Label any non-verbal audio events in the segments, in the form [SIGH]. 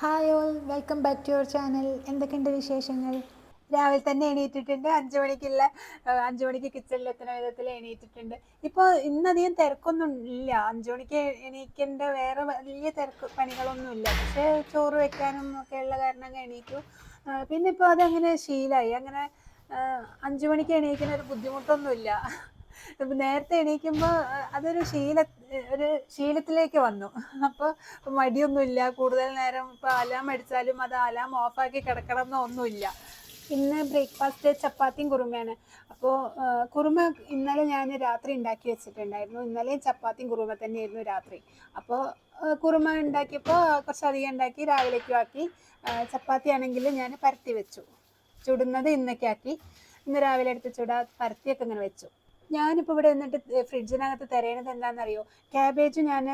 Hi all welcome back to your channel എന്തൊക്കെയുണ്ട് വിശേഷങ്ങൾ? രാവിലെ തന്നെ എണീറ്റിട്ടുണ്ട്. അഞ്ചു മണിക്കുള്ള അഞ്ചു മണിക്ക് കിച്ചണിൽ എത്തുന്ന വിധത്തിൽ എണീറ്റിട്ടുണ്ട്. ഇപ്പോൾ ഇന്നധികം തിരക്കൊന്നും ഇല്ല. അഞ്ചു മണിക്ക് എണീക്കേണ്ട വേറെ വലിയ തിരക്ക് പണികളൊന്നും ഇല്ല. പക്ഷേ ചോറ് വെക്കാനും ഒക്കെ ഉള്ള കാരണം എണീറ്റു. പിന്നെ ഇപ്പോൾ അതങ്ങനെ ശീലമായി അങ്ങനെ അഞ്ചു മണിക്ക് എണീക്കുന്ന ഒരു ബുദ്ധിമുട്ടൊന്നുമില്ല. നേരത്തെ എണീക്കുമ്പോൾ അതൊരു ശീല ഒരു ശീലത്തിലേക്ക് വന്നു. അപ്പോൾ മടിയൊന്നുമില്ല. കൂടുതൽ നേരം ഇപ്പോൾ അലാം അടിച്ചാലും അത് അലാം ഓഫാക്കി കിടക്കണം എന്നൊന്നുമില്ല ഇന്ന് ബ്രേക്ക്ഫാസ്റ്റ് ചപ്പാത്തിയും കുറുമയാണ്. അപ്പോൾ കുറുമ ഇന്നലെ ഞാൻ രാത്രി ഉണ്ടാക്കി വെച്ചിട്ടുണ്ടായിരുന്നു. ഇന്നലെയും ചപ്പാത്തിയും കുറുമ തന്നെയായിരുന്നു രാത്രി. അപ്പോൾ കുറുമ ഉണ്ടാക്കിയപ്പോൾ കുറച്ചധികം ഉണ്ടാക്കി രാവിലേക്കും ആക്കി. ചപ്പാത്തി ആണെങ്കിൽ ഞാൻ പരത്തി വെച്ചു. ചുടുന്നത് ഇന്നൊക്കെ ആക്കി. ഇന്ന് രാവിലെ എടുത്ത് ചുടാ പരത്തിയൊക്കെ ഇങ്ങനെ വെച്ചു. ഞാനിപ്പോൾ ഇവിടെ എന്നിട്ട് ഫ്രിഡ്ജിനകത്ത് തിരയണത് എന്താണെന്നറിയോ ക്യാബേജ് ഞാൻ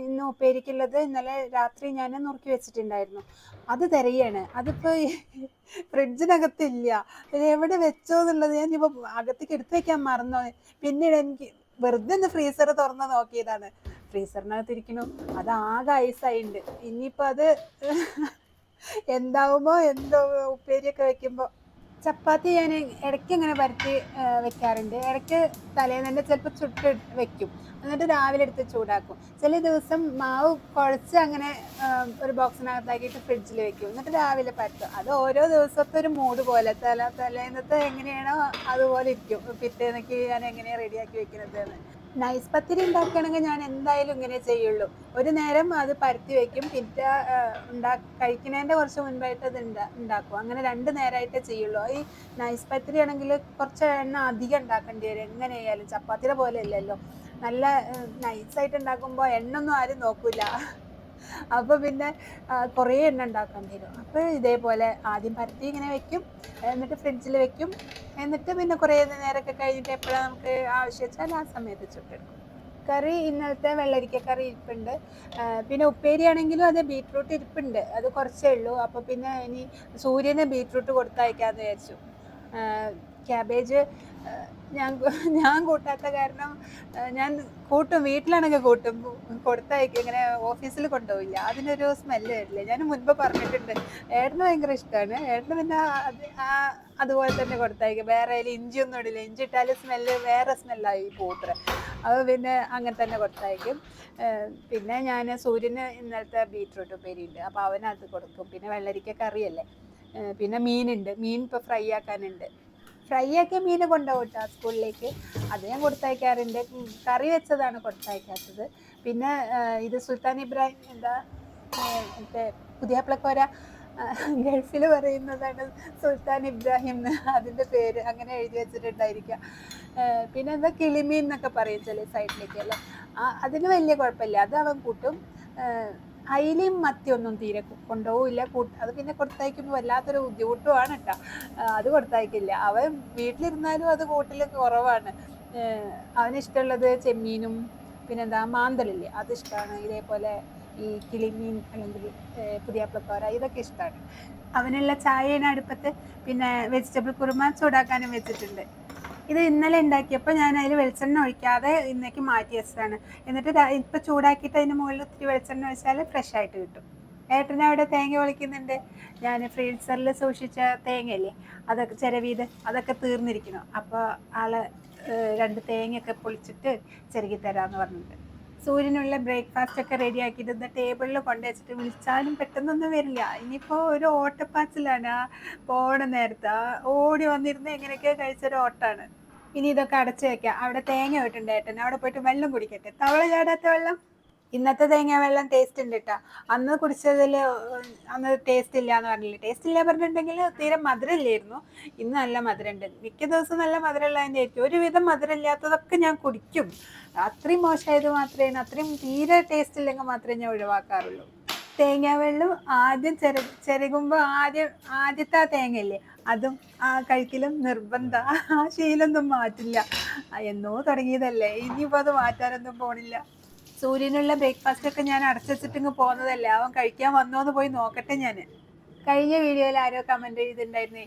ഇന്ന് ഉപ്പേരിക്കുള്ളത് ഇന്നലെ രാത്രി ഞാൻ നുറുക്കി വെച്ചിട്ടുണ്ടായിരുന്നു. അത് തിരയാണ്. അതിപ്പോൾ ഫ്രിഡ്ജിനകത്തില്ല. എവിടെ വെച്ചോ എന്നുള്ളത് ഞാൻ ഇപ്പോൾ അകത്തേക്ക് എടുത്ത് വെക്കാൻ മറന്നോ. പിന്നീട് എനിക്ക് വെറുതെ ഒന്ന് ഫ്രീസർ തുറന്ന് നോക്കിയതാണ്. ഫ്രീസറിനകത്ത് ഇരിക്കുന്നു അത് ആകെ ഐസായിണ്ട്. ഇനിയിപ്പോൾ അത് എന്താവുമോ? എന്തോ ഉപ്പേരിയൊക്കെ വെക്കുമ്പോൾ ചപ്പാത്തി ഞാൻ ഇടയ്ക്ക് ഇങ്ങനെ പരത്തി വെക്കാറുണ്ട്. ഇടയ്ക്ക് തലേന്ന് തന്നെ ചിലപ്പോൾ ചുട്ട് വെക്കും. എന്നിട്ട് രാവിലെ എടുത്ത് ചൂടാക്കും. ചില ദിവസം മാവ് കുഴച്ച് അങ്ങനെ ഒരു ബോക്സിനകത്താക്കിയിട്ട് ഫ്രിഡ്ജിൽ വെക്കും. എന്നിട്ട് രാവിലെ പരത്തും. അത് ഓരോ ദിവസത്തെ ഒരു മൂഡ് പോലെ. തല തലേന്നത്തെ എങ്ങനെയാണോ അതുപോലെ ഇരിക്കും. പിറ്റേന്നൊക്കെ ഞാൻ എങ്ങനെയാണ് റെഡിയാക്കി വെക്കുന്നത് എന്ന് നൈസ് പത്തിരി ഉണ്ടാക്കുകയാണെങ്കിൽ ഞാൻ എന്തായാലും ഇങ്ങനെ ചെയ്യുള്ളൂ. ഒരു നേരം അത് പരത്തി വെക്കും. പിറ്റ ഉണ്ടാ കഴിക്കുന്നതിന്റെ കുറച്ച് മുൻപായിട്ട് അത് ഉണ്ടാ- ഉണ്ടാക്കും. അങ്ങനെ രണ്ട് നേരമായിട്ടേ ചെയ്യുള്ളൂ. ഈ നൈസ് പത്തിരി ആണെങ്കിൽ കുറച്ച് എണ്ണ അധികം ഉണ്ടാക്കേണ്ടി വരും. എങ്ങനെ ആയാലും ചപ്പാത്തിയുടെ പോലെ അല്ലല്ലോ. നല്ല നൈസായിട്ട് ഉണ്ടാക്കുമ്പോൾ എണ്ണ ഒന്നും ആരും നോക്കില്ല അപ്പോൾ പിന്നെ കുറേ എണ്ണ ഉണ്ടാക്കേണ്ടി വരും. അപ്പോൾ ഇതേപോലെ ആദ്യം പരത്തി ഇങ്ങനെ വെക്കും. എന്നിട്ട് ഫ്രിഡ്ജിൽ വെക്കും. എന്നിട്ട് പിന്നെ കുറേ നേരമൊക്കെ കഴിഞ്ഞിട്ട് എപ്പോഴാണ് നമുക്ക് ആവശ്യം വെച്ചാൽ ആ സമയത്ത് ചുട്ടെടുക്കും കറി ഇന്നലത്തെ വെള്ളരിക്ക കറി ഇരിപ്പുണ്ട്. പിന്നെ ഉപ്പേരി ആണെങ്കിലും അത് ബീട്രൂട്ട് ഇരിപ്പുണ്ട്. അത് കുറച്ചേ ഉള്ളൂ. അപ്പോൾ പിന്നെ ഇനി സൂര്യന് ബീട്രൂട്ട് കൊടുത്തയക്കാമെന്ന് വിചാരിച്ചു. ക്യാബേജ് ഞാൻ ഞാൻ കൂട്ടാത്ത കാരണം ഞാൻ കൂട്ടും വീട്ടിലാണെങ്കിൽ കൂട്ടും കൊടുത്തയക്കും ഇങ്ങനെ ഓഫീസിൽ കൊണ്ടുപോയില്ല അതിനൊരു സ്മെല്ല് വരില്ല. ഞാൻ മുൻപ് പറഞ്ഞിട്ടുണ്ട് ഏട്ടന് ഭയങ്കര ഇഷ്ടമാണ് ഏട്ടന് പിന്നെ അതുപോലെ തന്നെ കൊടുത്തയക്കും. വേറെ അതിൽ ഇഞ്ചി ഒന്നും ഇടില്ല. ഇഞ്ചി ഇട്ടാൽ സ്മെല്ല് വേറെ സ്മെല്ലായി പൂത്ര. അപ്പോൾ പിന്നെ അങ്ങനെ തന്നെ കൊടുത്തയക്കും. പിന്നെ ഞാൻ സൂര്യന് ഇന്നലത്തെ ബീറ്റ്റൂട്ട് ഉപ്പേരിയുണ്ട് അപ്പോൾ അവനത് കൊടുക്കും. പിന്നെ വെള്ളരിക്ക കറിയല്ലേ? പിന്നെ മീനുണ്ട്. മീൻ ഇപ്പോൾ ഫ്രൈ ആക്കാനുണ്ട്. ഫ്രൈ ആക്കിയ മീൻ കൊണ്ടുപോകും കേട്ടോ സ്കൂളിലേക്ക്. അത് ഞാൻ കൊടുത്തയക്കാറുണ്ട്. കറി വെച്ചതാണ് കൊടുത്തയക്കാത്തത്. പിന്നെ ഇത് സുൽത്താൻ ഇബ്രാഹിം എന്താ മറ്റേ പുതിയപ്പിളക്കോര ഗൾഫിൽ പറയുന്നതാണ് സുൽത്താൻ ഇബ്രാഹിം അതിന്റെ പേര് അങ്ങനെ എഴുതി വെച്ചിട്ടുണ്ടായിരിക്കുക. ഏഹ് പിന്നെ എന്താ കിളിമീൻ എന്നൊക്കെ പറയും ചില സൈഡിലേക്കല്ല അതിന് വലിയ കുഴപ്പമില്ല. അത് അവൻ കൂട്ടും. അയിലയും മത്തിയൊന്നും തീരെ കൊണ്ടുപോകില്ല കൂട്ട് അത് പിന്നെ കൊടുത്തയക്കുമ്പോൾ വല്ലാത്തൊരു ബുദ്ധിമുട്ടുമാണ് കേട്ടോ അത് കൊടുത്തയക്കില്ല. അവൻ വീട്ടിലിരുന്നാലും അത് കൂട്ടിൽ കുറവാണ്. അവനിഷ്ടമുള്ളത് ചെമ്മീനും പിന്നെന്താ മാന്തലില്ലേ അത് ഇഷ്ടമാണ് ഇതേപോലെ ഈ കിളിമീൻ അല്ലെങ്കിൽ ഏഹ് പുതിയാപ്ലക്കോര ഇതൊക്കെ ഇഷ്ടമാണ് അവനുള്ള ചായയാണ് അടുപ്പത്ത് പിന്നെ വെജിറ്റബിൾ കുറുമ ചൂടാക്കാനും വെച്ചിട്ടുണ്ട്. ഇത് ഇന്നലെ ഉണ്ടാക്കിയപ്പോൾ ഞാൻ അതിൽ വെളിച്ചെണ്ണ ഒഴിക്കാതെ ഇന്നേക്ക് മാറ്റി വെച്ചതാണ്. എന്നിട്ട് ഇപ്പം ചൂടാക്കിയിട്ട് അതിന് മുകളിൽ ഒത്തിരി വെളിച്ചെണ്ണ ഒഴിച്ചാൽ ഫ്രഷ് ആയിട്ട് കിട്ടും. ഏട്ടന് അവിടെ തേങ്ങ ഒളിക്കുന്നുണ്ട് ഞാൻ ഫ്രീസറിൽ സൂക്ഷിച്ച തേങ്ങയല്ലേ അതൊക്കെ ചിരവീത് അതൊക്കെ തീർന്നിരിക്കുന്നു. അപ്പോൾ ആൾ രണ്ട് തേങ്ങയൊക്കെ പൊളിച്ചിട്ട് ചെറുകി തരാമെന്ന് പറഞ്ഞിട്ട് സൂര്യനുള്ള ബ്രേക്ക്ഫാസ്റ്റ് ഒക്കെ റെഡി ആക്കിയിട്ട് ടേബിളിൽ കൊണ്ടുവച്ചിട്ട് വിളിച്ചാലും പെട്ടെന്നൊന്നും വരില്ല. ഇനിയിപ്പോൾ ഒരു ഓട്ടപ്പാച്ചിലാണ്. പോണ നേരത്ത്. ഓടി വന്നിരുന്ന് എങ്ങനെയൊക്കെ കഴിച്ചൊരു ഓട്ടാണ്. ഇനി ഇതൊക്കെ അടച്ചു വെക്കാം. അവിടെ തേങ്ങ ഇട്ടുണ്ട് ഏട്ടൻ. അവിടെ പോയിട്ട് വെള്ളം കുടിക്കട്ടെ. തവള ചാടാത്ത വെള്ളം? ഇന്നത്തെ തേങ്ങ വെള്ളം ടേസ്റ്റ് ഉണ്ട് കേട്ടോ അന്ന് കുടിച്ചതിൽ അന്ന് ടേസ്റ്റ് ഇല്ല എന്ന് പറഞ്ഞില്ല? ടേസ്റ്റ് ഇല്ല പറഞ്ഞിട്ടുണ്ടെങ്കിൽ തീരെ മധുരമില്ലായിരുന്നു. ഇന്ന് നല്ല മധുരമുണ്ട്. മിക്ക ദിവസവും നല്ല മധുരമുള്ളതിന്റെ ആയിരിക്കും ഒരുവിധം മധുരമില്ലാത്തതൊക്കെ ഞാൻ കുടിക്കും. അത്രയും മോശമായത് മാത്രമേ അത്രയും തീരെ ടേസ്റ്റ് ഇല്ലെങ്കിൽ മാത്രമേ ഞാൻ ഒഴിവാക്കാറുള്ളൂ. തേങ്ങാവെള്ളം ആദ്യം ചെറു ചെറുകുമ്പോൾ ആദ്യം ആദ്യത്തെ ആ തേങ്ങയില്ലേ അതും ആ കഴിക്കലും നിർബന്ധ ആ ശീലൊന്നും മാറ്റില്ല. എന്നോ തുടങ്ങിയതല്ലേ. ഇനിയിപ്പോൾ അത് മാറ്റാനൊന്നും പോണില്ല. സൂര്യനുള്ള ബ്രേക്ക്ഫാസ്റ്റ് ഒക്കെ ഞാൻ അടച്ചുവെച്ചിട്ടിങ്ങ് പോകുന്നതല്ലേ അവൻ കഴിക്കാൻ വന്നോന്ന് പോയി നോക്കട്ടെ ഞാൻ കഴിഞ്ഞ വീഡിയോയിൽ ആരോ കമന്റ് ചെയ്തിട്ടുണ്ടായിരുന്നേ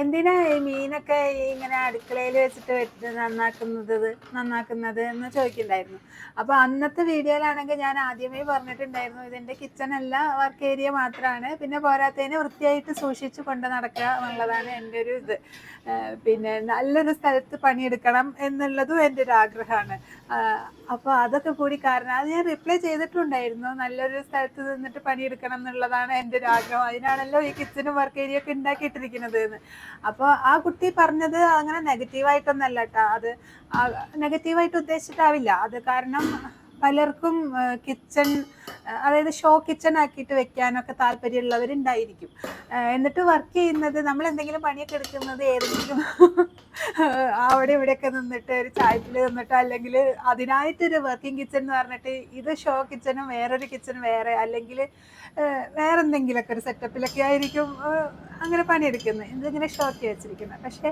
എന്തിനാ ഈ മീനൊക്കെ ഇങ്ങനെ അടുക്കളയിൽ വെച്ചിട്ട് വെച്ച് നന്നാക്കുന്നത് നന്നാക്കുന്നത് എന്ന് ചോദിക്കണ്ടായിരുന്നു. അപ്പൊ അന്നത്തെ വീഡിയോയിലാണെങ്കിൽ ഞാൻ ആദ്യമേ പറഞ്ഞിട്ടുണ്ടായിരുന്നു ഇതിന്റെ കിച്ചൺ അല്ല വർക്ക് ഏരിയ മാത്രമാണ് പിന്നെ പോരാത്തതിന് വൃത്തിയായിട്ട് സൂക്ഷിച്ചു കൊണ്ട് നടക്കുക എന്നുള്ളതാണ് എന്റെ ഒരു ഇത്. പിന്നെ നല്ലൊരു സ്ഥലത്ത് പണിയെടുക്കണം എന്നുള്ളതും എന്റെ ഒരു ആഗ്രഹമാണ്. അപ്പോൾ അതൊക്കെ കൂടി കാരണം അത് ഞാൻ റിപ്ലൈ ചെയ്തിട്ടുണ്ടായിരുന്നു നല്ലൊരു സ്ഥലത്ത് നിന്നിട്ട് പണിയെടുക്കണം എന്നുള്ളതാണ് എന്റെ ഒരു ആഗ്രഹം. അതിനാണല്ലോ ഈ കിച്ചനും വർക്ക് ഏരിയ ഒക്കെ ഉണ്ടാക്കിയിട്ടിരിക്കുന്നത് എന്ന്. അപ്പോൾ ആ കുട്ടി പറഞ്ഞത് അങ്ങനെ നെഗറ്റീവായിട്ടൊന്നല്ല കേട്ടോ അത് നെഗറ്റീവായിട്ട് ഉദ്ദേശിച്ചിട്ടാവില്ല. അത് കാരണം പലർക്കും കിച്ചൺ അതായത് ഷോ കിച്ചൺ ആക്കിയിട്ട് വെക്കാനൊക്കെ താല്പര്യമുള്ളവരുണ്ടായിരിക്കും. എന്നിട്ട് വർക്ക് ചെയ്യുന്നത് നമ്മൾ എന്തെങ്കിലും പണിയൊക്കെ എടുക്കുന്നത് ഏതെങ്കിലും അവിടെ ഇവിടെയൊക്കെ നിന്നിട്ട് ഒരു ചായപ്പിൽ നിന്നിട്ടോ അല്ലെങ്കിൽ അതിനായിട്ടൊരു വർക്കിംഗ് കിച്ചൺ എന്ന് പറഞ്ഞിട്ട് ഇത് ഷോ കിച്ചനും വേറൊരു കിച്ചൺ വേറെ അല്ലെങ്കിൽ വേറെ എന്തെങ്കിലുമൊക്കെ ഒരു സെറ്റപ്പിലൊക്കെ ആയിരിക്കും അങ്ങനെ പണിയെടുക്കുന്നത്. ഇതിങ്ങനെ ഷോക്കി വെച്ചിരിക്കുന്നത്. പക്ഷേ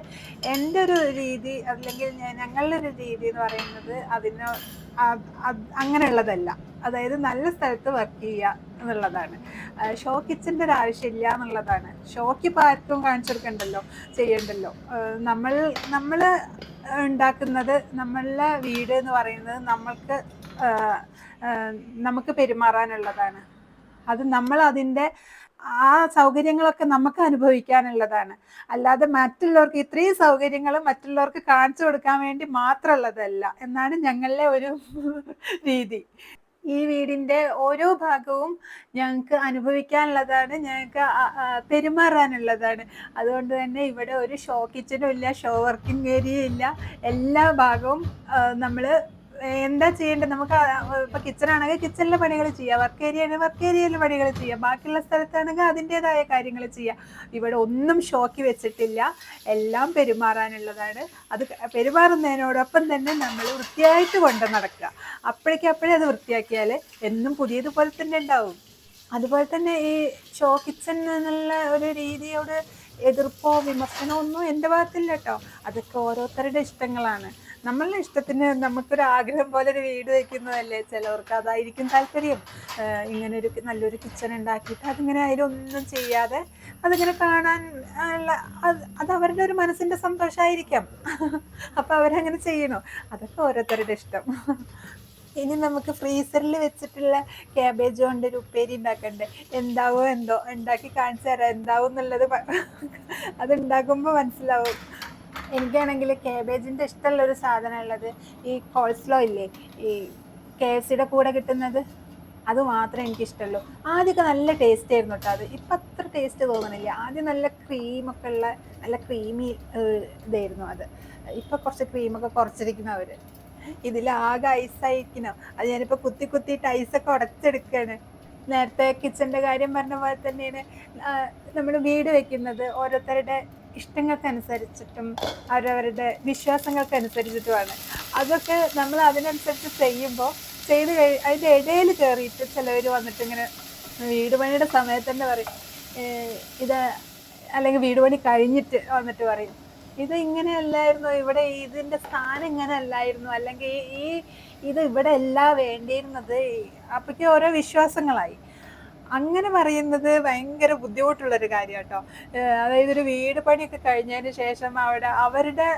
എന്റെ ഒരു രീതി അല്ലെങ്കിൽ ഞങ്ങളുടെ ഒരു രീതി എന്ന് പറയുന്നത് അതിന് അത് അത് അങ്ങനെയുള്ളതല്ല. അതായത് നല്ല സ്ഥലത്ത് വർക്ക് ചെയ്യുക എന്നുള്ളതാണ്. ഷോ കിച്ചന്റെ ഒരു ആവശ്യമില്ല എന്നുള്ളതാണ്. ഷോക്ക് ഇപ്പോൾ ആർക്കും കാണിച്ചു കൊടുക്കണ്ടല്ലോ ചെയ്യണ്ടല്ലോ നമ്മൾ നമ്മൾ ഉണ്ടാക്കുന്നത് നമ്മളുടെ വീട് എന്ന് പറയുന്നത് നമ്മൾക്ക് നമുക്ക് പെരുമാറാനുള്ളതാണ്. അത് നമ്മൾ അതിന്റെ ആ സൗകര്യങ്ങളൊക്കെ നമുക്ക് അനുഭവിക്കാനുള്ളതാണ്. അല്ലാതെ മറ്റുള്ളവർക്ക് ഇത്രയും സൗകര്യങ്ങൾ മറ്റുള്ളവർക്ക് കാണിച്ചു കൊടുക്കാൻ വേണ്ടി മാത്രമുള്ളതല്ല. എന്നാണ് ഞങ്ങളുടെ ഒരു രീതി. ഈ വീടിന്റെ ഓരോ ഭാഗവും ഞങ്ങൾക്ക് അനുഭവിക്കാനുള്ളതാണ് ഞങ്ങൾക്ക് പെരുമാറാനുള്ളതാണ്. അതുകൊണ്ട് തന്നെ ഇവിടെ ഒരു ഷോ കിച്ചനും ഇല്ല ഷോ വർക്കിംഗ് ഏരിയ ഇല്ല. എല്ലാ ഭാഗവും നമ്മൾ എന്താ ചെയ്യേണ്ടത്? നമുക്ക് ഇപ്പൊ കിച്ചൺ ആണെങ്കിൽ കിച്ചണിലെ പണികൾ ചെയ്യാം വർക്ക് ഏരിയ ആണെങ്കിൽ വർക്ക് ഏരിയയിലെ പണികൾ ചെയ്യാം ബാക്കിയുള്ള സ്ഥലത്താണെങ്കിൽ അതിന്റെതായ കാര്യങ്ങൾ ചെയ്യാം. ഇവിടെ ഒന്നും ഷോക്കി വെച്ചിട്ടില്ല എല്ലാം പെരുമാറാനുള്ളതാണ്. അത് പെരുമാറുന്നതിനോടൊപ്പം തന്നെ നമ്മൾ വൃത്തിയായിട്ട് കൊണ്ട് നടക്കുക. അപ്പോഴേക്കും അപ്പോഴേ അത് വൃത്തിയാക്കിയാൽ എന്നും പുതിയത് പോലെ തന്നെ ഉണ്ടാവും. അതുപോലെ തന്നെ ഈ ഷോ കിച്ചൺ എന്നുള്ള ഒരു രീതിയോട് എതിർപ്പോ വിമർശനമോ ഒന്നും എന്റെ ഭാഗത്തില്ല കേട്ടോ. അതൊക്കെ ഓരോരുത്തരുടെ ഇഷ്ടങ്ങളാണ്. നമ്മളുടെ ഇഷ്ടത്തിന് നമുക്കൊരു ആഗ്രഹം പോലെ ഒരു വീട് വയ്ക്കുന്നതല്ലേ ചിലവർക്ക് അതായിരിക്കും താല്പര്യം. ഇങ്ങനെ ഒരു നല്ലൊരു കിച്ചൺ ഉണ്ടാക്കിയിട്ട് അതിങ്ങനെ അതിലൊന്നും ചെയ്യാതെ അതിങ്ങനെ കാണാൻ ഉള്ള അത് അത് അവരുടെ ഒരു മനസ്സിന്റെ സന്തോഷമായിരിക്കാം [LAUGHS] അപ്പോൾ അവരങ്ങനെ ചെയ്യണോ? അതൊക്കെ ഓരോരുത്തരുടെ ഇഷ്ടം. [LAUGHS] ഇനി നമുക്ക് ഫ്രീസറിൽ വെച്ചിട്ടുള്ള ക്യാബേജ് കൊണ്ട് ഒരു ഉപ്പേരി ഉണ്ടാക്കണ്ടേ? എന്താവോ എന്തോ ഉണ്ടാക്കി കാണിച്ചു തരാം. എന്താവും എന്നുള്ളത് അത് ഉണ്ടാക്കുമ്പോൾ മനസ്സിലാവും. എനിക്കാണെങ്കിൽ ക്യാബേജിന്റെ ഇഷ്ടമുള്ള ഒരു സാധനം ഉള്ളത് ഈ കോൾസ്ലോ ഇല്ലേ? ഈ കെ എഫ് സിയുടെ കൂടെ കിട്ടുന്നത്. അത് മാത്രമേ എനിക്ക് ഇഷ്ടമുള്ളൂ ആദ്യമൊക്കെ നല്ല ടേസ്റ്റ് ആയിരുന്നു കേട്ടോ അത്. ഇപ്പം അത്ര ടേസ്റ്റ് തോന്നണില്ല. ആദ്യം നല്ല ക്രീമൊക്കെ ഉള്ള നല്ല ക്രീമി ഇതായിരുന്നു അത്. ഇപ്പം കുറച്ച് ക്രീമൊക്കെ കുറച്ചിരിക്കുന്നു അവർ ഇതിലാകെ ഐസായിരിക്കണം അത് ഞാനിപ്പോൾ കുത്തി കുത്തിയിട്ട് ഐസൊക്കെ ഉടച്ചെടുക്കുകയാണ്. നേരത്തെ കിച്ചന്റെ കാര്യം പറഞ്ഞ പോലെ തന്നെയാണ് നമ്മൾ വീട് വെക്കുന്നത് ഓരോരുത്തരുടെ ഇഷ്ടങ്ങൾക്കനുസരിച്ചിട്ടും അവരവരുടെ വിശ്വാസങ്ങൾക്കനുസരിച്ചിട്ടുമാണ്. അതൊക്കെ നമ്മൾ അതിനനുസരിച്ച് ചെയ്യുമ്പോൾ ചെയ്ത് കഴി അതിന്റെ ഇടയിൽ കയറിയിട്ട് ചിലവർ വന്നിട്ട് ഇങ്ങനെ വീട് പണിയുടെ സമയത്ത് തന്നെ പറയും ഇത് അല്ലെങ്കിൽ വീട് പണി കഴിഞ്ഞിട്ട് വന്നിട്ട് പറയും. ഇത് ഇങ്ങനെയല്ലായിരുന്നു ഇവിടെ ഇതിന്റെ സ്ഥാനം ഇങ്ങനെ അല്ലായിരുന്നു അല്ലെങ്കിൽ ഈ ഇത് ഇവിടെ അല്ല വേണ്ടിയിരുന്നത്. അപ്പോഴേക്കും ഓരോ വിശ്വാസങ്ങളായി. അങ്ങനെ പറയുന്നത് ഭയങ്കര ബുദ്ധിമുട്ടുള്ളൊരു കാര്യം കേട്ടോ അതായത് ഒരു വീട് പണിയൊക്കെ കഴിഞ്ഞതിന് ശേഷം അവിടെ അവരുടെ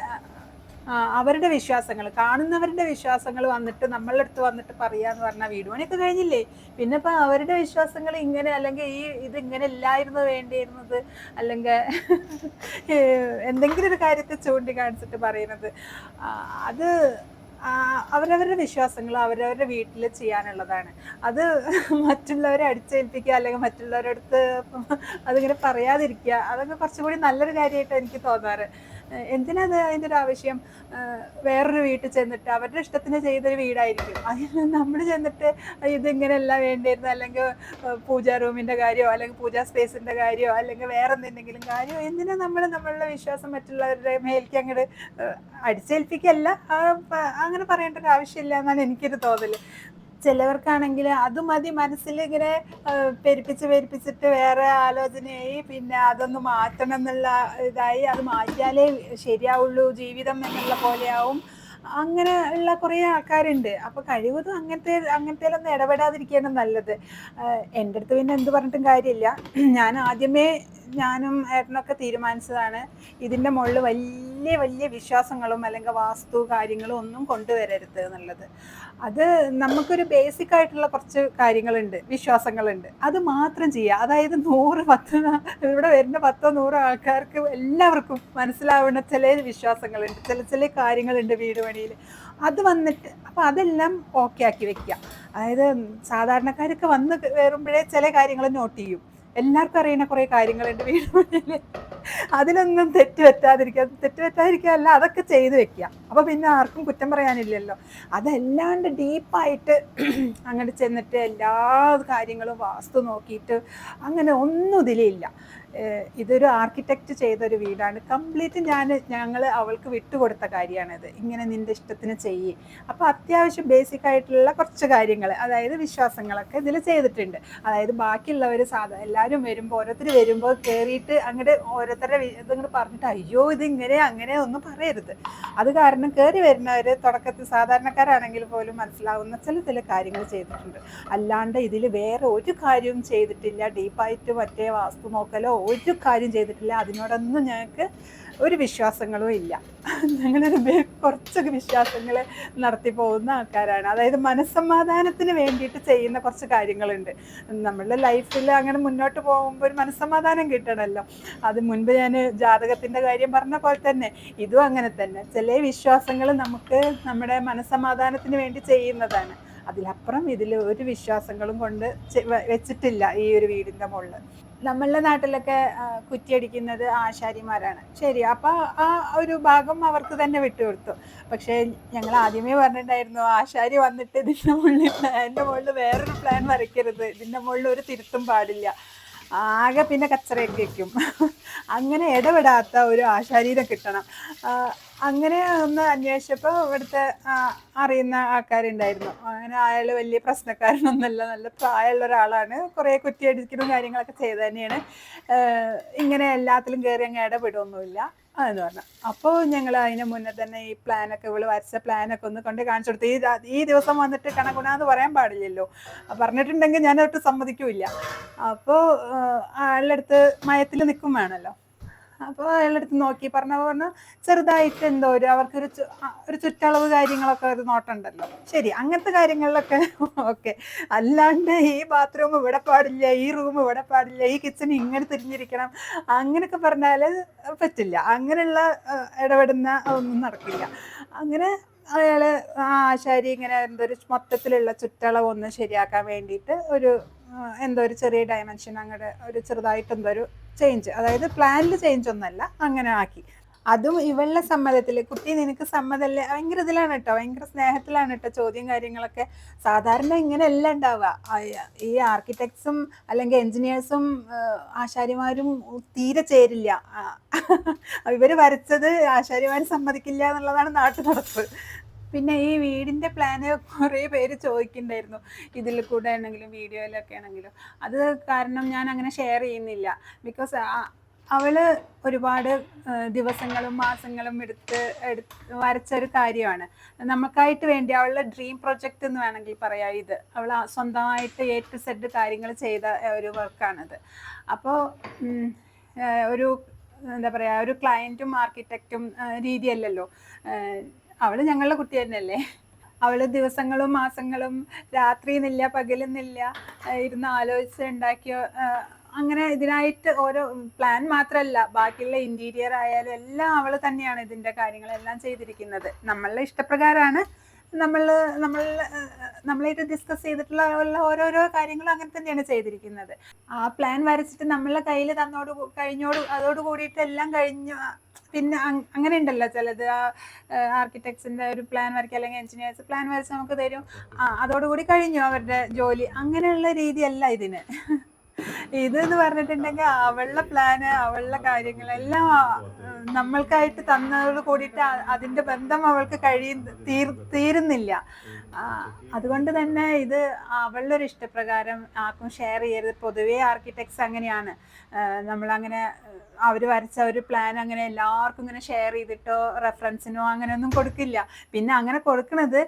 അവരുടെ വിശ്വാസങ്ങൾ കാണുന്നവരുടെ വിശ്വാസങ്ങൾ വന്നിട്ട് നമ്മളുടെ അടുത്ത് വന്നിട്ട് പറയാന്ന് പറഞ്ഞാൽ വീട് കഴിഞ്ഞില്ലേ? പിന്നെ ഇപ്പം അവരുടെ വിശ്വാസങ്ങൾ ഇങ്ങനെ അല്ലെങ്കിൽ ഈ ഇത് ഇങ്ങനെ ഇല്ലായിരുന്നു വേണ്ടിയിരുന്നത് അല്ലെങ്കിൽ എന്തെങ്കിലും ഒരു കാര്യത്തെ ചൂണ്ടിക്കാണിച്ചിട്ട് പറയുന്നത്. അത് അവരവരുടെ വിശ്വാസങ്ങൾ അവരവരുടെ വീട്ടിൽ ചെയ്യാനുള്ളതാണ്. അത് മറ്റുള്ളവരെ അടിച്ചേൽപ്പിക്കുക അല്ലെങ്കിൽ മറ്റുള്ളവരടുത്ത് അതിങ്ങനെ പറയാതിരിക്കുക അതൊക്കെ കുറച്ചും കൂടി നല്ലൊരു കാര്യമായിട്ട് എനിക്ക് തോന്നാറ്. എന്തിനാ അത് അതിന്റെ ഒരു ആവശ്യം? വേറൊരു വീട്ടിൽ ചെന്നിട്ട് അവരുടെ ഇഷ്ടത്തിന് ചെയ്തൊരു വീടായിരിക്കും. അതിൽ നമ്മൾ ചെന്നിട്ട് ഇതിങ്ങനെയല്ല വേണ്ടിയിരുന്നു അല്ലെങ്കിൽ പൂജാ റൂമിന്റെ കാര്യമോ അല്ലെങ്കിൽ പൂജാ സ്പേസിന്റെ കാര്യമോ അല്ലെങ്കിൽ വേറെ എന്തെങ്കിലും കാര്യമോ എന്തിനാ നമ്മൾ നമ്മളുടെ വിശ്വാസം മറ്റുള്ളവരുടെ മേലേക്ക് അങ്ങോട്ട് അടിച്ചേൽപ്പിക്കല്ല അങ്ങനെ പറയേണ്ട ഒരു ആവശ്യമില്ല എന്നാണ് എനിക്കൊരു തോന്നൽ. ചിലവർക്കാണെങ്കിൽ അത് മതി മനസ്സിൽ ഇങ്ങനെ പെരുപ്പിച്ച് പെരുപ്പിച്ചിട്ട് വേറെ ആലോചനയായി പിന്നെ അതൊന്ന് മാറ്റണം എന്നുള്ള ഇതായി അത് മാറ്റിയാലേ ശരിയാവുള്ളൂ ജീവിതം എന്നുള്ള പോലെയാവും. അങ്ങനെ ഉള്ള കുറേ ആൾക്കാരുണ്ട്. അപ്പോൾ കഴിവതും അങ്ങനത്തെ അങ്ങനത്തേലൊന്നും ഇടപെടാതിരിക്കുകയാണ് നല്ലത്. എന്റെ അടുത്ത് പിന്നെ എന്ത് പറഞ്ഞിട്ടും കാര്യമില്ല. ഞാൻ ആദ്യമേ ഞാനും ഏട്ടനൊക്കെ തീരുമാനിച്ചതാണ് ഇതിന്റെ മുകളിൽ വലിയ വലിയ വിശ്വാസങ്ങളും അല്ലെങ്കിൽ വാസ്തു കാര്യങ്ങളും ഒന്നും കൊണ്ടുവരരുത് എന്നുള്ളത്. അത് നമുക്കൊരു ബേസിക് ആയിട്ടുള്ള കുറച്ച് കാര്യങ്ങളുണ്ട് വിശ്വാസങ്ങളുണ്ട്. അത് മാത്രം ചെയ്യുക. അതായത് നൂറ് പത്ത് ഇവിടെ വരുന്ന പത്തോ നൂറോ ആൾക്കാർക്ക് എല്ലാവർക്കും മനസ്സിലാവുന്ന ചില വിശ്വാസങ്ങളുണ്ട് ചില ചില കാര്യങ്ങളുണ്ട് വീട് പണിയിൽ അത് വന്നിട്ട് അപ്പം അതെല്ലാം ഓക്കെ ആക്കി വെക്കുക. അതായത് സാധാരണക്കാരൊക്കെ വന്ന് കയറുമ്പോഴേ ചില കാര്യങ്ങൾ നോട്ട് ചെയ്യും. എല്ലാവർക്കും അറിയുന്ന കുറേ കാര്യങ്ങളുണ്ട് വീട് പണിയിൽ അതിലൊന്നും തെറ്റ് പറ്റാതിരിക്കുക തെറ്റ് അതൊക്കെ ചെയ്തു വെക്കുക അപ്പോൾ പിന്നെ ആർക്കും കുറ്റം പറയാനില്ലല്ലോ. അതല്ലാണ്ട് ഡീപ്പായിട്ട് അങ്ങോട്ട് ചെന്നിട്ട് എല്ലാ കാര്യങ്ങളും വാസ്തു നോക്കിയിട്ട് അങ്ങനെ ഒന്നും ഇതിലില്ല. ഇതൊരു ആർക്കിടെക്റ്റ് ചെയ്തൊരു വീടാണ്. കംപ്ലീറ്റ് ഞാൻ ഞങ്ങൾ അവൾക്ക് വിട്ടുകൊടുത്ത കാര്യമാണിത് ഇങ്ങനെ നിന്റെ ഇഷ്ടത്തിന് ചെയ്യ്. അപ്പോൾ അത്യാവശ്യം ബേസിക് ആയിട്ടുള്ള കുറച്ച് കാര്യങ്ങൾ അതായത് വിശ്വാസങ്ങളൊക്കെ ഇതിൽ ചെയ്തിട്ടുണ്ട്. അതായത് ബാക്കിയുള്ളവർ സാധാ എല്ലാവരും വരുമ്പോൾ ഓരോരുത്തർ വരുമ്പോൾ കയറിയിട്ട് അങ്ങോട്ട് ഓരോരുത്തരുടെ ഇതിങ്ങോട്ട് പറഞ്ഞിട്ട് അയ്യോ ഇത് ഇങ്ങനെ അങ്ങനെ ഒന്നും പറയരുത്. അത് കാരണം കയറി വരുന്നവർ തുടക്കത്തിൽ സാധാരണക്കാരാണെങ്കിൽ പോലും മനസ്സിലാവുന്ന ചില ചില കാര്യങ്ങൾ ചെയ്തിട്ടുണ്ട്. അല്ലാണ്ട് ഇതിൽ വേറെ ഒരു കാര്യവും ചെയ്തിട്ടില്ല. ഡീപ്പായിട്ട് മറ്റേ വാസ്തു നോക്കലോ ഒരു കാര്യം ചെയ്തിട്ടില്ല. അതിനോടൊന്നും ഞങ്ങൾക്ക് ഒരു വിശ്വാസങ്ങളും ഇല്ല. ഞങ്ങൾ കുറച്ചൊക്കെ വിശ്വാസങ്ങൾ നടത്തി പോകുന്ന ആൾക്കാരാണ്. അതായത് മനസ്സമാധാനത്തിന് വേണ്ടിയിട്ട് ചെയ്യുന്ന കുറച്ച് കാര്യങ്ങളുണ്ട്. നമ്മളുടെ ലൈഫിൽ അങ്ങനെ മുന്നോട്ട് പോകുമ്പോൾ ഒരു മനസ്സമാധാനം കിട്ടണമല്ലോ അത് മുൻപ് ഞാൻ ജാതകത്തിന്റെ കാര്യം പറഞ്ഞ പോലെ തന്നെ ഇതും അങ്ങനെ തന്നെ. ചില വിശ്വാസങ്ങൾ നമുക്ക് നമ്മുടെ മനസ്സമാധാനത്തിന് വേണ്ടി ചെയ്യുന്നതാണ്. അതിലപ്പുറം ഇതിൽ ഒരു വിശ്വാസങ്ങളും കൊണ്ട് വെച്ചിട്ടില്ല ഈ ഒരു വീടിന്റെ മുകളിൽ നമ്മളുടെ നാട്ടിലൊക്കെ കുറ്റിയടിക്കുന്നത് ആശാരിമാരാണ്. ശരി അപ്പോൾ ആ ഒരു ഭാഗം അവർക്ക് തന്നെ വിട്ടുകൊടുത്തു. പക്ഷേ ഞങ്ങൾ ആദ്യമേ പറഞ്ഞിട്ടുണ്ടായിരുന്നു ആശാരി വന്നിട്ട് ഇതിന്റെ മുകളിൽ പ്ലാനിന്റെ മുകളിൽ വേറൊരു പ്ലാൻ വരയ്ക്കരുത്. ഇതിന്റെ മുകളിൽ ഒരു തിരുത്തും പാടില്ല. ആകെ പിന്നെ കച്ചറയൊക്കെ വെക്കും. അങ്ങനെ ഇടപെടാത്ത ഒരു ആശാരീനെ കിട്ടണം. അങ്ങനെ ഒന്ന് അന്വേഷിച്ചപ്പോൾ ഇവിടുത്തെ അറിയുന്ന ആൾക്കാരുണ്ടായിരുന്നു. അങ്ങനെ അയാൾ വലിയ പ്രശ്നക്കാരനൊന്നുമല്ല നല്ല പ്രായമുള്ള ഒരാളാണ്. കുറേ കുറ്റിയടിക്കലും കാര്യങ്ങളൊക്കെ ചെയ്ത് തന്നെയാണ്. ഇങ്ങനെ എല്ലാത്തിലും കയറി അങ്ങ് ഇടപെടുമൊന്നുമില്ല എന്ന് പറഞ്ഞു. അപ്പോൾ ഞങ്ങൾ അതിന് മുന്നേ തന്നെ ഈ പ്ലാനൊക്കെ ഇവൾ വരച്ച പ്ലാനൊക്കെ ഒന്ന് കൊണ്ട് കാണിച്ചു കൊടുത്തു. ഈ ഈ ദിവസം വന്നിട്ട് കണക്കുണാന്ന് പറയാൻ പാടില്ലല്ലോ. പറഞ്ഞിട്ടുണ്ടെങ്കിൽ ഞാനൊട്ട് സമ്മതിക്കൂല അപ്പോൾ ആളുടെ അടുത്ത് മയത്തിൽ നിൽക്കും വേണമല്ലോ. അപ്പോൾ അയാളുടെ അടുത്ത് നോക്കി. പറഞ്ഞ പറഞ്ഞ ചെറുതായിട്ട് എന്തോ ഒരു അവർക്കൊരു ചു- ഒരു ചുറ്റളവ് കാര്യങ്ങളൊക്കെ ഒരു നോട്ടുണ്ടല്ലോ ശരി അങ്ങനത്തെ കാര്യങ്ങളിലൊക്കെ [LAUGHS] ഓക്കെ. അല്ലാണ്ട് ഈ ബാത്റൂം ഇവിടെ പാടില്ല ഈ റൂം ഇവിടെ പാടില്ല ഈ കിച്ചൺ ഇങ്ങനെ തിരിഞ്ഞിരിക്കണം അങ്ങനെയൊക്കെ പറഞ്ഞാൽ പറ്റില്ല. അങ്ങനെയുള്ള ഇടപെടുന്ന ഒന്നും നടക്കില്ല. അങ്ങനെ അയാൾ ആശാരി ഇങ്ങനെ എന്തോ ഒരു മൊത്തത്തിലുള്ള ചുറ്റളവ് ഒന്ന് ശരിയാക്കാൻ വേണ്ടിയിട്ട് ഒരു എന്തോ ഒരു ചെറിയ ഡയമെൻഷൻ അങ്ങോട്ട് ഒരു ചെറുതായിട്ട് എന്തോ ഒരു ചേഞ്ച് അതായത് പ്ലാനിൽ ചേഞ്ച് ഒന്നല്ല അങ്ങനെ ആക്കി. അതും ഇവളുടെ സമ്മതത്തിൽ കുട്ടി നിനക്ക് സമ്മതല്ലേ ഭയങ്കര ഇതിലാണ് കേട്ടോ ഭയങ്കര സ്നേഹത്തിലാണ് കേട്ടോ ചോദ്യം കാര്യങ്ങളൊക്കെ. സാധാരണ ഇങ്ങനെയല്ല ഉണ്ടാവുക. ഈ ആർക്കിടെക്ട്സും അല്ലെങ്കിൽ എൻജിനീയേഴ്സും ആശാരിമാരും തീരെ ചേരില്ല. ഇവർ വരച്ചത് ആശാരിമാർ സമ്മതിക്കില്ല എന്നുള്ളതാണ് നാട്ടു നടപ്പ്. പിന്നെ ഈ വീടിന്റെ പ്ലാന് കുറേ പേര് ചോദിക്കുന്നുണ്ടായിരുന്നു ഇതിൽ കൂടെ ആണെങ്കിലും വീഡിയോയിലൊക്കെ ആണെങ്കിലും. അത് കാരണം ഞാൻ അങ്ങനെ ഷെയർ ചെയ്യുന്നില്ല. ബിക്കോസ് അവൾ ഒരുപാട് ദിവസങ്ങളും മാസങ്ങളും എടുത്ത് എടുത്ത് വരച്ചൊരു കാര്യമാണ്. നമുക്കായിട്ട് വേണ്ടി അവളുടെ ഡ്രീം പ്രൊജക്റ്റ് എന്ന് വേണമെങ്കിൽ പറയാം ഇത്. അവൾ സ്വന്തമായിട്ട് എ ടു സെഡ് കാര്യങ്ങൾ ചെയ്ത ഒരു വർക്കാണിത് അപ്പോൾ ഒരു എന്താ പറയുക ഒരു ക്ലയന്റും ആർക്കിടെക്റ്റും രീതിയല്ലല്ലോ. അവൾ ഞങ്ങളുടെ കുട്ടി തന്നെയല്ലേ? അവൾ ദിവസങ്ങളും മാസങ്ങളും രാത്രി എന്നില്ല പകലെന്നില്ല ഇരുന്ന് ആലോചിച്ച് ഉണ്ടാക്കിയ അങ്ങനെ ഇതിനായിട്ട് ഓരോ പ്ലാൻ മാത്രമല്ല ബാക്കിയുള്ള ഇന്റീരിയർ ആയാലും എല്ലാം അവൾ തന്നെയാണ് ഇതിന്റെ കാര്യങ്ങളെല്ലാം ചെയ്തിരിക്കുന്നത്. നമ്മളുടെ ഇഷ്ടപ്രകാരമാണ് നമ്മൾ നമ്മൾ നമ്മളായിട്ട് ഡിസ്കസ് ചെയ്തിട്ടുള്ള ഓരോരോ കാര്യങ്ങളും അങ്ങനെ തന്നെയാണ് ചെയ്തിരിക്കുന്നത്. ആ പ്ലാൻ വരച്ചിട്ട് നമ്മളെ കയ്യിൽ തന്നോട് കഴിഞ്ഞോട് അതോട് കൂടിയിട്ട് എല്ലാം കഴിഞ്ഞു പിന്നെ അങ്- അങ്ങനെ ഉണ്ടല്ലോ ചിലത്. ആ ആർക്കിടെക്ട്സിന്റെ ഒരു പ്ലാൻ വരയ്ക്കുക അല്ലെങ്കിൽ എഞ്ചിനീയേഴ്സ് പ്ലാൻ വരച്ച് നമുക്ക് തരും. ആ അതോടുകൂടി കഴിഞ്ഞു അവരുടെ ജോലി. അങ്ങനെയുള്ള രീതിയല്ല ഇതിന്. ഇത് എന്ന് പറഞ്ഞിട്ടുണ്ടെങ്കിൽ അവളുടെ പ്ലാന് അവളുടെ കാര്യങ്ങളെല്ലാം നമ്മൾക്കായിട്ട് തന്നതോട് കൂടിയിട്ട് അതിന്റെ ബന്ധം അവൾക്ക് കഴിയും തീരുന്നില്ല. അതുകൊണ്ട് തന്നെ ഇത് അവളുടെ ഒരു ഇഷ്ടപ്രകാരം ആർക്കും ഷെയർ ചെയ്യരുത്. പൊതുവേ ആർക്കിടെക്ട്സ് അങ്ങനെയാണ്. നമ്മളങ്ങനെ അവർ വരച്ച ഒരു പ്ലാൻ അങ്ങനെ എല്ലാവർക്കും ഇങ്ങനെ ഷെയർ ചെയ്തിട്ടോ റെഫറൻസിനോ അങ്ങനെയൊന്നും കൊടുക്കില്ല. പിന്നെ അങ്ങനെ കൊടുക്കുന്നത്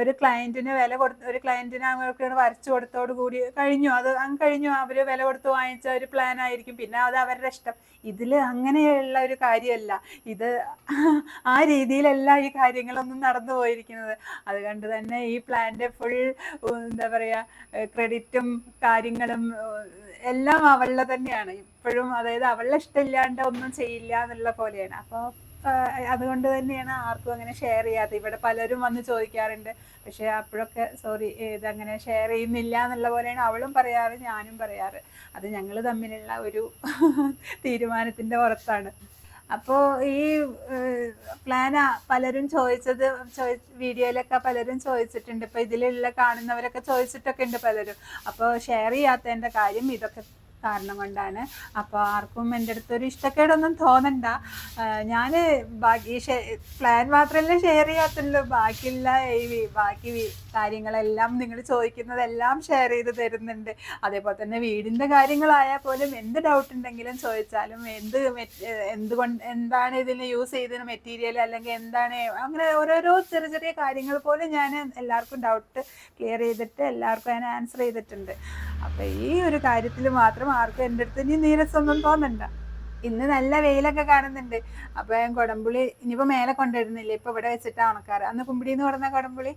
ഒരു ക്ലയന്റിന് വില കൊടുത്ത് ഒരു ക്ലയന്റിന് അവർക്ക് വരച്ചു കൊടുത്തോട് കൂടി കഴിഞ്ഞു. അത് അങ്ങ് കഴിഞ്ഞു അവർ വില കൊടുത്ത് വാങ്ങിച്ച ഒരു പ്ലാൻ ആയിരിക്കും. പിന്നെ അത് അവരുടെ ഇഷ്ടം. ഇതിൽ അങ്ങനെയുള്ള ഒരു കാര്യമല്ല. ഇത് ആ രീതിയിലല്ല ഈ കാര്യങ്ങളൊന്നും നടന്നു പോയിരിക്കുന്നത്. അതുകൊണ്ട് തന്നെ ഈ പ്ലാന്റെ ഫുൾ എന്താ പറയാ ക്രെഡിറ്റും കാര്യങ്ങളും എല്ലാം അവളുടെ തന്നെയാണ്. ഇപ്പോഴും അതായത് അവളുടെ ഇഷ്ടമില്ലാണ്ട് ഒന്നും ചെയ്യില്ല എന്നുള്ള പോലെയാണ്. അപ്പോൾ അതുകൊണ്ട് തന്നെയാണ് ആർക്കും അങ്ങനെ ഷെയർ ചെയ്യാത്തത്. ഇവിടെ പലരും വന്ന് ചോദിക്കാറുണ്ട്. പക്ഷെ അപ്പോഴൊക്കെ സോറി ഇതങ്ങനെ ഷെയർ ചെയ്യുന്നില്ല എന്നുള്ള പോലെയാണ് അവളും പറയാറ് ഞാനും പറയാറ്. അത് ഞങ്ങൾ തമ്മിലുള്ള ഒരു [LAUGHS] തീരുമാനത്തിന്റെ പുറത്താണ്. അപ്പോൾ ഈ പ്ലാൻ പലരും ചോദിച്ചത് വീഡിയോയിലൊക്കെ പലരും ചോദിച്ചിട്ടുണ്ട്. ഇപ്പൊ ഇതിലുള്ള കാണുന്നവരൊക്കെ ചോദിച്ചിട്ടൊക്കെ ഉണ്ട് പലരും. അപ്പോൾ ഷെയർ ചെയ്യാത്തതിന്റെ കാര്യം ഇതൊക്കെ കാരണം കൊണ്ടാണ്. അപ്പോൾ ആർക്കും എന്റെ അടുത്തൊരു ഇഷ്ടക്കേടൊന്നും തോന്നണ്ട. ഞാൻ ബാക്കി പ്ലാൻ മാത്രമല്ല ഷെയർ ചെയ്യാത്തുള്ളൂ. ബാക്കിയുള്ള ഈ ബാക്കി കാര്യങ്ങളെല്ലാം നിങ്ങൾ ചോദിക്കുന്നതെല്ലാം ഷെയർ ചെയ്ത് തരുന്നുണ്ട്. അതേപോലെ തന്നെ വീടിന്റെ കാര്യങ്ങളായാൽ പോലും എന്ത് ഡൗട്ട് ഉണ്ടെങ്കിലും ചോദിച്ചാലും എന്ത് എന്തുകൊണ്ട് എന്താണ് ഇതിന് യൂസ് ചെയ്തതിന് മെറ്റീരിയൽ അല്ലെങ്കിൽ എന്താണ് അങ്ങനെ ഓരോരോ ചെറിയ ചെറിയ കാര്യങ്ങൾ പോലും ഞാൻ എല്ലാവർക്കും ഡൗട്ട് ക്ലിയർ ചെയ്തിട്ട് എല്ലാവർക്കും അതിന് ആൻസർ ചെയ്തിട്ടുണ്ട്. അപ്പം ഈ ഒരു കാര്യത്തിൽ മാത്രം ആർക്കും എന്റെ അടുത്ത് ഇനി നീരസൊന്നും തോന്നണ്ട. ഇന്ന് നല്ല വെയിലൊക്കെ കാണുന്നുണ്ട്. അപ്പൊ ഞാൻ കൊടംപുളി ഇനിയിപ്പോ മേലെ കൊണ്ടുവരുന്നില്ല? ഇപ്പൊ ഇവിടെ വെച്ചിട്ടാണ് ഉണക്കാറ്. അന്ന് കുമ്പിടി എന്ന് പറഞ്ഞ കൊടംപുളി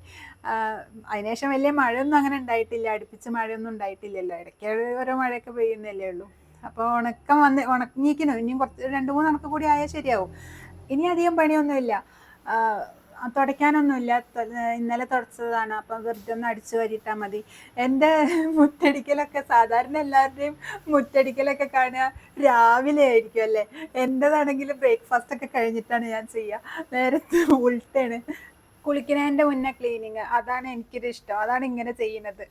അതിനുശേഷം വലിയ മഴയൊന്നും അങ്ങനെ ഉണ്ടായിട്ടില്ല. അടുപ്പിച്ച് മഴയൊന്നും ഉണ്ടായിട്ടില്ലല്ലോ. ഇടയ്ക്ക് ഓരോ മഴയൊക്കെ പെയ്യുന്നല്ലേ ഉള്ളൂ. അപ്പോൾ ഉണക്കം വന്ന് ഉണങ്ങിക്കണോ ഇനിയും കുറച്ച് രണ്ട് മൂന്ന് ഉണക്കം കൂടി ആയാൽ ശരിയാവും. ഇനി അധികം പണിയൊന്നുമില്ല. തുടയ്ക്കാനൊന്നുമില്ല. ഇന്നലെ തുടച്ചതാണ്. അപ്പം വെറുതെ ഒന്ന് അടിച്ചു വരിട്ടാൽ മതി. എന്റെ മുറ്റടിക്കലൊക്കെ സാധാരണ എല്ലാവരുടെയും മുറ്റടിക്കലൊക്കെ കാണുക രാവിലെ ആയിരിക്കും അല്ലേ? എന്റെതാണെങ്കിൽ ബ്രേക്ക്ഫാസ്റ്റ് ഒക്കെ കഴിഞ്ഞിട്ടാണ് ഞാൻ ചെയ്യുക. നേരത്തെ ഉൾട്ടാണ് കുളിക്കുന്നതിന്റെ മുന്നേ ക്ലീനിങ് അതാണ് എനിക്കൊരു ഇഷ്ടം. അതാണ് ഇങ്ങനെ ചെയ്യുന്നത്.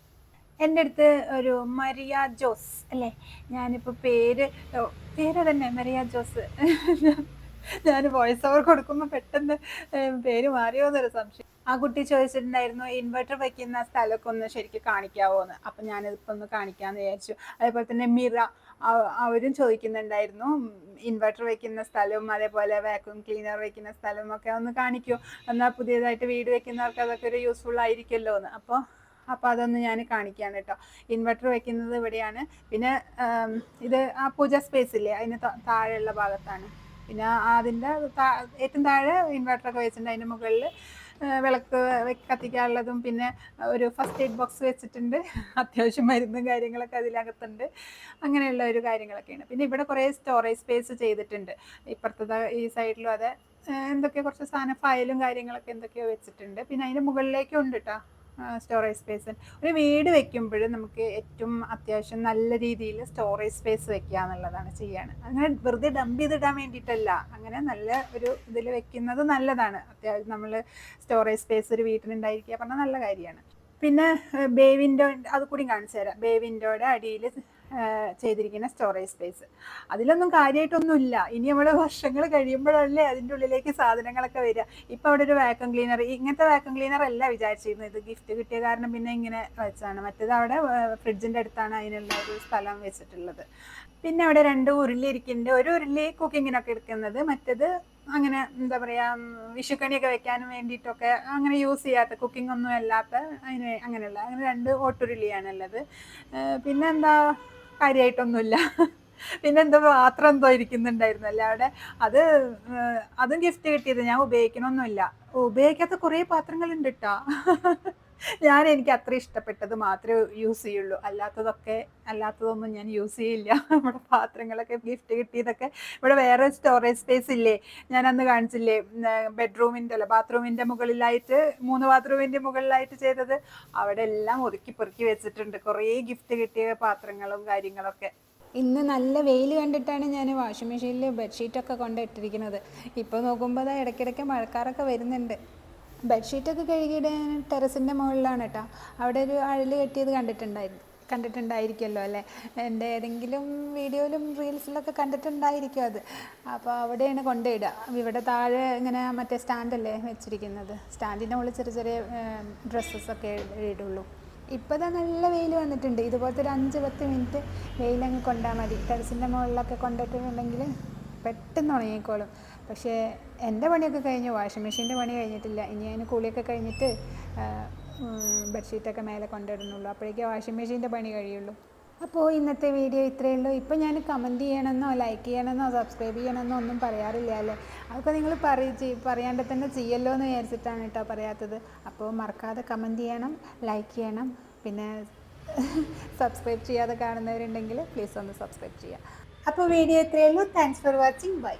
എന്റെ അടുത്ത് ഒരു മരിയ ജോസ് അല്ലേ? ഞാനിപ്പോൾ പേര് പേര് തന്നെ മരിയ ജോസ്. ഞാൻ വോയിസ് ഓവർ കൊടുക്കുമ്പോൾ പെട്ടെന്ന് പേര് മാറിയോ എന്നൊരു സംശയം. ആ കുട്ടി ചോദിച്ചിട്ടുണ്ടായിരുന്നു ഇൻവെർട്ടർ വയ്ക്കുന്ന സ്ഥലമൊക്കെ ഒന്ന് ശരിക്കും കാണിക്കാവോ എന്ന് അപ്പം ഞാനിതിപ്പോൾ ഒന്ന് കാണിക്കാമെന്ന് വിചാരിച്ചു. അതേപോലെ തന്നെ മിറ അവരും ചോദിക്കുന്നുണ്ടായിരുന്നു ഇൻവെർട്ടർ വെക്കുന്ന സ്ഥലവും അതേപോലെ വാക്യൂം ക്ലീനർ വെക്കുന്ന സ്ഥലവും ഒക്കെ ഒന്ന് കാണിക്കൂ. എന്നാൽ പുതിയതായിട്ട് വീട് വെക്കുന്നവർക്ക് അതൊക്കെ ഒരു യൂസ്ഫുൾ ആയിരിക്കുമല്ലോ എന്ന് അപ്പോൾ അപ്പോൾ അതൊന്ന് ഞാൻ കാണിക്കുകയാണ് കേട്ടോ ഇൻവെർട്ടർ വെക്കുന്നത് ഇവിടെയാണ്. പിന്നെ ഇത് ആ പൂജ സ്പേസ് ഇല്ലേ? അതിന് താഴെയുള്ള ഭാഗത്താണ്. പിന്നെ അതിന്റെ ഏറ്റവും താഴെ ഇൻവെർട്ടറൊക്കെ വെച്ചിട്ടുണ്ട്. അതിന്റെ മുകളിൽ വിളക്ക് കത്തിക്കാനുള്ളതും പിന്നെ ഒരു ഫസ്റ്റ് എയ്ഡ് ബോക്സ് വെച്ചിട്ടുണ്ട്. [LAUGHS] അത്യാവശ്യം മരുന്നും കാര്യങ്ങളൊക്കെ അതിനകത്തുണ്ട് അങ്ങനെയുള്ള ഒരു കാര്യങ്ങളൊക്കെയാണ്. പിന്നെ ഇവിടെ കുറേ സ്റ്റോറേജ് സ്പേസ് ചെയ്തിട്ടുണ്ട്. ഇപ്പുറത്തെ ഈ സൈഡിലും അതെ. എന്തൊക്കെയോ എന്തൊക്കെ കുറച്ച് സാധനം ഫയലും കാര്യങ്ങളൊക്കെ എന്തൊക്കെയോ വെച്ചിട്ടുണ്ട്. പിന്നെ അതിന്റെ മുകളിലേക്കും ഉണ്ട് കേട്ടോ സ്റ്റോറേജ് സ്പേസ് ഒരു വീട് വെക്കുമ്പോൾ നമുക്ക് ഏറ്റവും അത്യാവശ്യം നല്ല രീതിയിൽ സ്റ്റോറേജ് സ്പേസ് വെക്കുക എന്നുള്ളതാണ് ചെയ്യാണ്. അങ്ങനെ വെറുതെ ഡംപ് ചെയ്തിടാൻ വേണ്ടിയിട്ടല്ല. അങ്ങനെ നല്ല ഒരു ഇതിൽ വെക്കുന്നത് നല്ലതാണ്. അത്യാവശ്യം നമ്മൾ സ്റ്റോറേജ് സ്പേസ് ഒരു വീട്ടിലുണ്ടായിരിക്കുക പറഞ്ഞാൽ നല്ല കാര്യമാണ്. പിന്നെ ബേ വിൻഡോ അത് കൂടി കാണിച്ചു തരാം. ബേ വിൻഡോയുടെ അടിയിൽ ചെയ്തിരിക്കുന്ന സ്റ്റോറേജ് സ്പേസ് അതിലൊന്നും കാര്യമായിട്ടൊന്നുമില്ല ഇനി നമ്മൾ വർഷങ്ങൾ കഴിയുമ്പോഴല്ലേ അതിന്റെ ഉള്ളിലേക്ക് സാധനങ്ങളൊക്കെ വരിക. ഇപ്പം അവിടെ ഒരു വാക്വം ക്ലീനർ ഇങ്ങനത്തെ വാക്വം ക്ലീനർ അല്ല വിചാരിച്ചിരുന്നത്. ഇത് ഗിഫ്റ്റ് കിട്ടിയ കാരണം പിന്നെ ഇങ്ങനെ വെച്ചാണ് മറ്റേത് അവിടെ ഫ്രിഡ്ജിന്റെ അടുത്താണ് അതിനുള്ള ഒരു സ്ഥലം വെച്ചിട്ടുള്ളത്. പിന്നെ അവിടെ രണ്ട് ഉരുളി ഇരിക്കുന്നുണ്ട്. ഒരു ഉരുളി കുക്കിങ്ങിനൊക്കെ എടുക്കുന്നത്. മറ്റേത് അങ്ങനെ എന്താ പറയുക വിഷുക്കണിയൊക്കെ വെക്കാനും വേണ്ടിയിട്ടൊക്കെ അങ്ങനെ യൂസ് ചെയ്യാത്ത കുക്കിംഗ് ഒന്നും അല്ലാത്ത അതിന് അങ്ങനെയുള്ള അങ്ങനെ രണ്ട് ഓട്ടുരുളിയാണുള്ളത്. പിന്നെ പിന്നെന്താ കാര്യമായിട്ടൊന്നുമില്ല പിന്നെ എന്തോ പാത്രം എന്തോ ഇരിക്കുന്നുണ്ടായിരുന്നല്ലേ അവിടെ. അത് അതും ഗിഫ്റ്റ് കിട്ടിയത്. ഞാൻ ഉപയോഗിക്കണമൊന്നുമില്ല. ഉപയോഗിക്കാത്ത കുറേ പാത്രങ്ങളുണ്ട് കേട്ടോ ഞാൻ എനിക്ക് അത്ര ഇഷ്ടപ്പെട്ടത് മാത്രമേ യൂസ് ചെയ്യുള്ളൂ. അല്ലാത്തതൊക്കെ അല്ലാത്തതൊന്നും ഞാൻ യൂസ് ചെയ്യില്ല. നമ്മുടെ പാത്രങ്ങളൊക്കെ ഗിഫ്റ്റ് കിട്ടിയതൊക്കെ ഇവിടെ വേറെ സ്റ്റോറേജ് സ്പേസ് ഇല്ലേ? ഞാൻ അന്ന് കാണിച്ചില്ലേ ബെഡ്റൂമിന്റെ അല്ല ബാത്റൂമിന്റെ മുകളിലായിട്ട് മൂന്ന് ബാത്റൂമിന്റെ മുകളിലായിട്ട് ചെയ്തത്. അവിടെ എല്ലാം ഒതുക്കി പെറുക്കി വെച്ചിട്ടുണ്ട്. കുറേ ഗിഫ്റ്റ് കിട്ടിയ പാത്രങ്ങളും കാര്യങ്ങളൊക്കെ. ഇന്ന് നല്ല വെയിൽ കണ്ടിട്ടാണ് ഞാൻ വാഷിംഗ് മെഷീനിൽ ബെഡ്ഷീറ്റൊക്കെ കൊണ്ടിട്ടിരിക്കുന്നത് ഇപ്പോൾ നോക്കുമ്പോൾ ഇടയ്ക്കിടയ്ക്ക് മഴക്കാറൊക്കെ വരുന്നുണ്ട്. ബെഡ്ഷീറ്റൊക്കെ കഴുകിയിടാൻ ടെറസിന്റെ മുകളിലാണ് കേട്ടോ അവിടെ ഒരു അഴൽ കെട്ടിയത് കണ്ടിട്ടുണ്ടായിരുന്നു കണ്ടിട്ടുണ്ടായിരിക്കുമല്ലോ അല്ലേ? എന്റെ ഏതെങ്കിലും വീഡിയോയിലും റീൽസിലൊക്കെ കണ്ടിട്ടുണ്ടായിരിക്കും അത്. അപ്പോൾ അവിടെയാണ് കൊണ്ടുപോയിടുക. ഇവിടെ താഴെ ഇങ്ങനെ മറ്റേ സ്റ്റാൻഡല്ലേ വെച്ചിരിക്കുന്നത്. സ്റ്റാൻഡിന്റെ മുകളിൽ ചെറിയ ചെറിയ ഡ്രസ്സസൊക്കെ ഇടുള്ളൂ. ഇപ്പോൾ തന്നെ നല്ല വെയിൽ വന്നിട്ടുണ്ട്. ഇതുപോലത്തെ ഒരു അഞ്ച് പത്ത് മിനിറ്റ് വെയിലങ്ങ് കൊണ്ടാൽ മതി. ടെറസിന്റെ മുകളിലൊക്കെ കൊണ്ടിട്ടുണ്ടെങ്കിൽ പെട്ടെന്ന് ഉണങ്ങിക്കോളും. പക്ഷേ എന്റെ പണിയൊക്കെ കഴിഞ്ഞു വാഷിംഗ് മെഷീന്റെ പണി കഴിഞ്ഞിട്ടില്ല. ഇനി അതിന് കൂളിയൊക്കെ കഴിഞ്ഞിട്ട് ബെഡ്ഷീറ്റൊക്കെ മേലെ കൊണ്ടിടുന്നുള്ളൂ അപ്പോഴേക്കും വാഷിംഗ് മെഷീന്റെ പണി കഴിയുള്ളൂ. അപ്പോൾ ഇന്നത്തെ വീഡിയോ ഇത്രയേ ഉള്ളൂ. ഇപ്പോൾ ഞാൻ കമന്റ് ചെയ്യണമെന്നോ ലൈക്ക് ചെയ്യണമെന്നോ സബ്സ്ക്രൈബ് ചെയ്യണമെന്നോ ഒന്നും പറയാറില്ല അല്ലേ? അതൊക്കെ നിങ്ങൾ പറയ പറയാണ്ട് തന്നെ ചെയ്യല്ലോ എന്ന് വിചാരിച്ചിട്ടാണ് കേട്ടോ പറയാത്തത്. അപ്പോൾ മറക്കാതെ കമന്റ് ചെയ്യണം ലൈക്ക് ചെയ്യണം. പിന്നെ [LAUGHS] സബ്സ്ക്രൈബ് ചെയ്യാതെ കാണുന്നവരുണ്ടെങ്കിൽ പ്ലീസ് ഒന്ന് സബ്സ്ക്രൈബ് ചെയ്യുക. അപ്പോൾ വീഡിയോ ഇത്രയേ ഉള്ളൂ. Thanks for watching bye